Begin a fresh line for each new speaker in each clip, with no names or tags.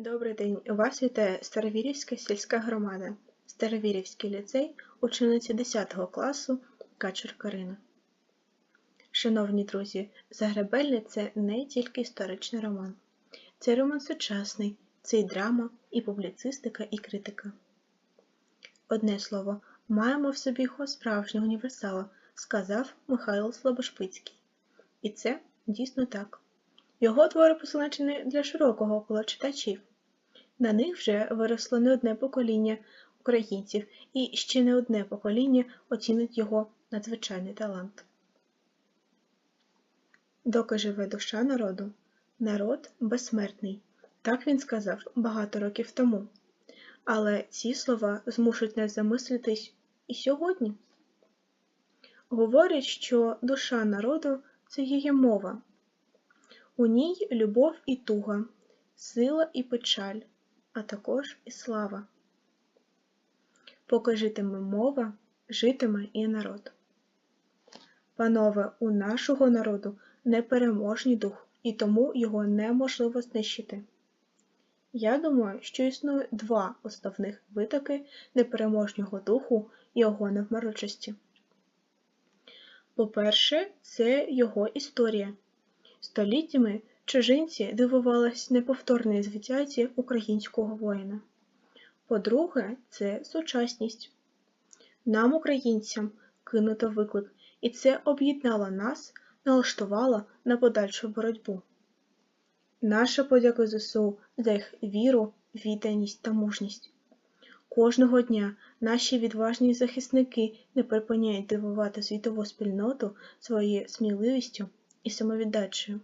Добрий день! Вас вітає Старовірівська сільська громада, Старовірівський ліцей, учениця 10 класу Качур Карина. Шановні друзі, Загребельне це не тільки історичний роман. Це роман сучасний, це і драма, і публіцистика, і критика. Одне слово, маємо в собі його справжнього універсала, сказав Михайло Слобошпицький. І це дійсно так. Його твори позначені для широкого кола читачів. На них вже виросло не одне покоління українців, і ще не одне покоління оцінить його надзвичайний талант. Доки живе душа народу, народ безсмертний. Так він сказав багато років тому. Але ці слова змушують нас замислитись і сьогодні. Говорять, що душа народу це її мова. У ній любов і туга, сила і печаль, а також і слава. Поки житиме мова, житиме і народ. Панове, у нашого народу непереможний дух, і тому його неможливо знищити. Я думаю, що існує два основних витоки непереможного духу і його невмиручості. По-перше, це його історія. Століттями чужинці дивувались неповторної звитязі українського воїна. По-друге, це сучасність. Нам, українцям, кинуто виклик, і це об'єднало нас, налаштувало на подальшу боротьбу. Наша подяка ЗСУ за їх віру, відданість та мужність. Кожного дня наші відважні захисники не припиняють дивувати світову спільноту своєю сміливістю і самовіддачею.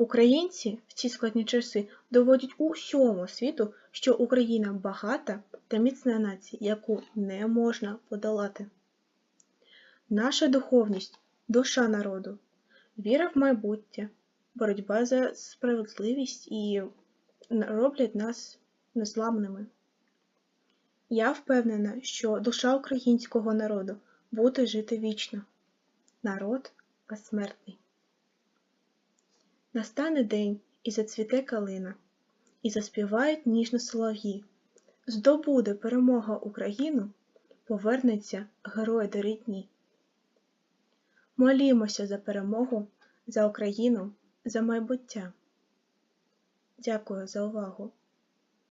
Українці в ці складні часи доводять усьому світу, що Україна багата та міцна нація, яку не можна подолати. Наша духовність душа народу, віра в майбутнє, боротьба за справедливість і роблять нас незламними. Я впевнена, що душа українського народу буде жити вічно. Народ безсмертний. Настане день і зацвіте калина, і заспівають ніжно солов'ї. Здобуде перемога Україну, повернеться герой до рідні. Молімося за перемогу, за Україну, за майбуття. Дякую за увагу!